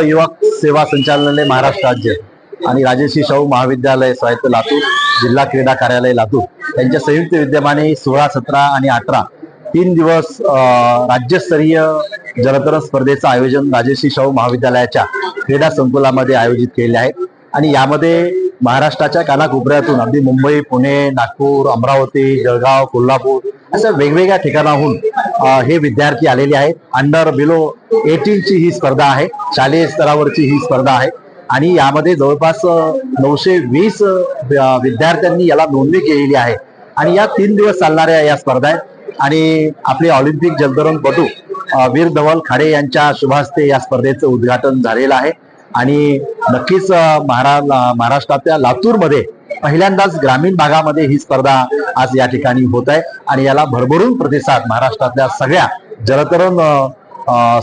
युवक सेवा संचालनालय महाराष्ट्र राज्य आणि राजर्षी शाहू महाविद्यालय स्वायत्त लातूर जिल्हा क्रीडा कार्यालय लातूर. यांच्या संयुक्त विद्यमाने सोळा सतरा आणि अठरा तीन दिवस राज्यस्तरीय जलतरण स्पर्धेचं आयोजन राजर्षी शाहू महाविद्यालयाच्या क्रीडा संकुलामध्ये आयोजित केले आहे. आणि यामध्ये महाराष्ट्राच्या कानाकोपऱ्यातून अगदी मुंबई पुणे नागपूर अमरावती जळगाव कोल्हापूर अशा वेगवेगळ्या ठिकाणाहून हे विद्यार्थी आलेले आहेत. अंडर बिलो एटीनची ही स्पर्धा आहे. शालेय स्तरावरची ही स्पर्धा आहे. आणि यामध्ये जवळपास नऊशे वीस विद्यार्थ्यांनी याला नोंदणी केलेली आहे. आणि या तीन दिवस चालणाऱ्या या स्पर्धा आहेत. आणि आपले ऑलिम्पिक जलतरणपटू वीर धवल खाडे यांच्या शुभहस्ते या स्पर्धेचं उद्घाटन झालेलं आहे. आणि नक्कीच महारा महाराष्ट्रातल्या लातूरमध्ये पहिल्यांदाच ग्रामीण भागामध्ये ही स्पर्धा आज या ठिकाणी होत आहे. आणि याला भरभरून प्रतिसाद महाराष्ट्रातल्या सगळ्या जलतरण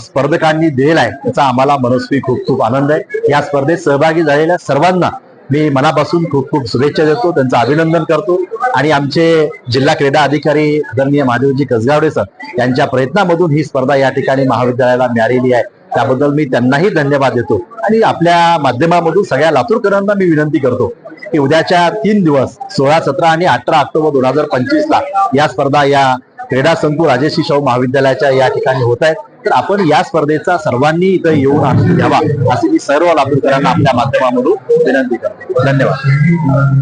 स्पर्धकांनी दिलेला आहे. त्याचा आम्हाला मनस्वी खूप खूप आनंद आहे. या स्पर्धेत सहभागी झालेल्या सर्वांना मी मनापासून खूप खूप शुभेच्छा देतो. त्यांचं अभिनंदन करतो. आणि आमचे जिल्हा क्रीडा अधिकारी आदरणीय महादेवजी कसगावडे सर यांच्या प्रयत्नामधून ही स्पर्धा या ठिकाणी महाविद्यालयाला मिळालेली आहे. त्याबद्दल मी त्यांनाही धन्यवाद देतो. आणि आपल्या माध्यमामधून सगळ्या लातूरकरांना मी विनंती करतो. की उद्याच्या तीन दिवस सोळा सतरा आणि अठरा ऑक्टोबर दोन हजार पंचवीस ला या स्पर्धा या क्रीडा संकुल राजर्षी शाहू महाविद्यालयाच्या या ठिकाणी होत आहेत. तर आपण या स्पर्धेचा सर्वांनी इथं येऊन आनंद घ्यावा अशी मी सर्व लातूरकरांना आपल्या माध्यमामधून विनंती करतो. धन्यवाद.